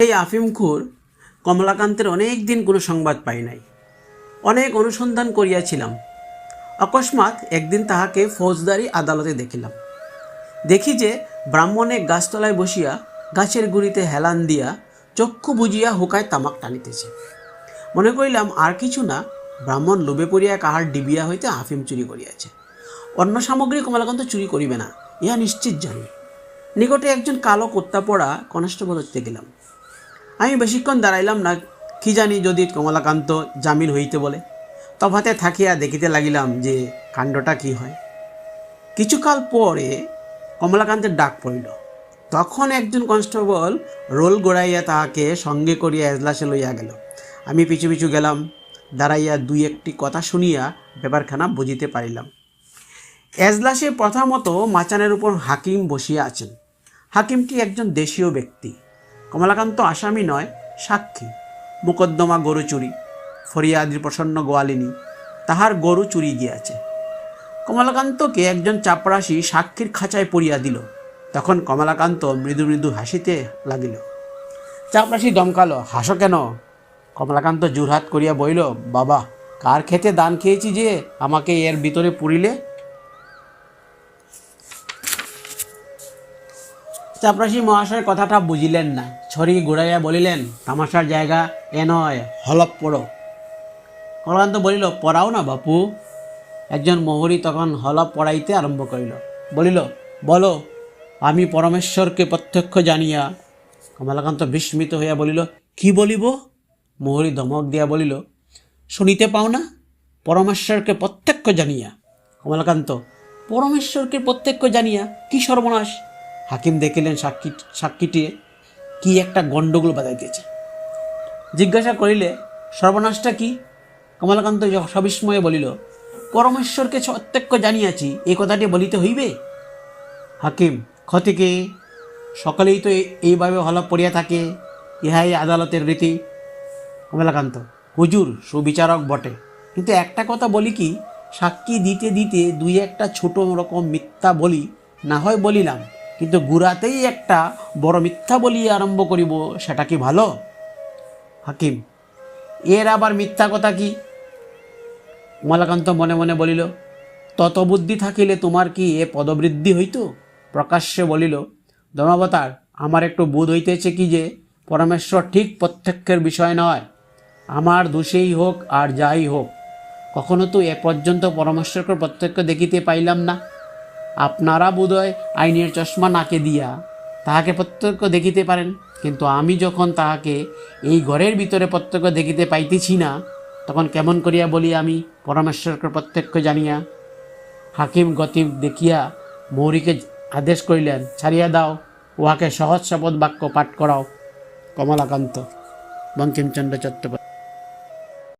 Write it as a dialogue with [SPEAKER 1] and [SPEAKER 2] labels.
[SPEAKER 1] এই আফিমখুর কমলাকান্তের অনেক দিন কোনো সংবাদ পাই নাই। অনেক অনুসন্ধান করিয়াছিলাম। অকস্মাৎ একদিন তাহাকে ফৌজদারি আদালতে দেখিলাম। দেখি যে ব্রাহ্মণে গাছতলায় বসিয়া গাছের গুড়িতে হেলান দিয়া চক্ষু বুজিয়া হুকায় তামাক টানিতেছে। মনে করিলাম, আর কিছু না, ব্রাহ্মণ লোভে পড়িয়া কাহার ডিবিয়া হইতে আফিম চুরি করিয়াছে। অন্য সামগ্রী কমলাকান্ত চুরি করিবে না, ইহা নিশ্চিত জানি। নিকটে একজন কালো কোত্তা পড়া কনস্টেবল হইতে গেলাম। আমি বেশিক্ষণ দাঁড়াইলাম না, কি জানি যদি কমলাকান্ত জামিন হইতে বলে। তফাতে থাকিয়া দেখিতে লাগিলাম যে কাণ্ডটা কি হয়। কিছুকাল পরে কমলাকান্তের ডাক পড়িল। তখন একজন কনস্টেবল রোল গোড়াইয়া তাহাকে সঙ্গে করিয়া এজলাসে লইয়া গেল। আমি পিছু পিছু গেলাম, দাঁড়াইয়া দুই একটি কথা শুনিয়া ব্যাপারখানা বুঝিতে পারিলাম। এজলাসে প্রথমত মাচানের উপর হাকিম বসিয়া আছেন। হাকিমটি একজন দেশীয় ব্যক্তি। কমলাকান্ত আসামি নয়, সাক্ষী। মোকদ্দমা গরু চুরি ফরিয়াদির প্রসন্ন গোয়ালিনী, তাহার গরু চুরি গিয়াছে। কমলাকান্তকে একজন চাপরাশি সাক্ষীর খাঁচায় পড়িয়া দিল। তখন কমলাকান্ত মৃদু মৃদু হাসিতে লাগিল। চাপরাশি দমকালো, হাসো কেন? কমলাকান্ত জোরহাত করিয়া বইল বাবা, কার খেতে দান খেয়েছি যে আমাকে এর ভিতরে পুরিলে চাপরাশি মহাশয় কথাটা বুঝিলেন না। ছড়ি ঘুরাইয়া বলিলেন, তামাশার জায়গা এ নয় হলপ পড়ো। কমলাকান্ত বলিল, পড়াও না বাপু। একজন মোহরী তখন হলপ পড়াইতে আরম্ভ করিল। বলিল, বলো, আমি পরমেশ্বরকে প্রত্যক্ষ জানিয়া কমলাকান্ত বিস্মিত হইয়া বলিল, কি বলিব? মোহরী ধমক দিয়া বলিল, শুনিতে পাও না, পরমেশ্বরকে প্রত্যক্ষ জানিয়া। কমলাকান্ত, পরমেশ্বরকে প্রত্যক্ষ জানিয়া কি সর্বনাশ? হাকিম দেখিলেন সাক্ষী, সাক্ষীটি কি একটা গণ্ডগোল বাজাইতেছে জিজ্ঞাসা করিলে, সর্বনাশটা কি? কমলাকান্ত সবিস্ময়ে বলিল, পরমেশ্বরকে প্রত্যক্ষ জানিয়াছি এই কথাটি বলিতে হইবে? হাকিম ক্ষতিকে সকলেই তো এইভাবে হলপ পড়িয়া থাকে, ইহাই আদালতের রীতি। কমলাকান্ত, হুজুর, সুবিচারক বটে। কিন্তু একটা কথা বলি কি, সাক্ষী দিতে দিতে দুই একটা ছোট রকম মিথ্যা বলি, না হয় বলিলাম কিন্তু গুড়াতেই একটা বড় মিথ্যা বলি আরম্ভ করিব, সেটা কি ভালো? হাকিম, এর আবার মিথ্যা কথা কি? কমলাকান্ত মনে মনে বলিল, তত বুদ্ধি থাকিলে তোমার কি এ পদবৃদ্ধি হইত? প্রকাশ্যে বলিল, ধর্মাবতার, আমার একটু বোধ হইতেছে কি যে, পরমেশ্বর ঠিক প্রত্যক্ষের বিষয় নয়। আমার দোষেই হোক আর যাই হোক, কখনো তো এ পর্যন্ত পরমেশ্বরকে প্রত্যক্ষ দেখিতে পাইলাম না। আপনারা বোধহয় আইনের চশমা নাকে দিয়া তাহাকে প্রত্যক্ষ দেখিতে পারেন। কিন্তু আমি যখন তাহাকে এই ঘরের ভিতরে প্রত্যক্ষ দেখিতে পাইতেছি না, তখন কেমন করিয়া বলি আমি, পরমেশ্বরকে প্রত্যক্ষ জানিয়া। হাকিম গতি দেখিয়া মৌরিকে আদেশ করিলেন, ছাড়িয়া দাও, উহাকে সহজ শপথ বাক্য পাঠ করাও। কমলাকান্ত, বঙ্কিমচন্দ্র চট্টোপাধ্যায়।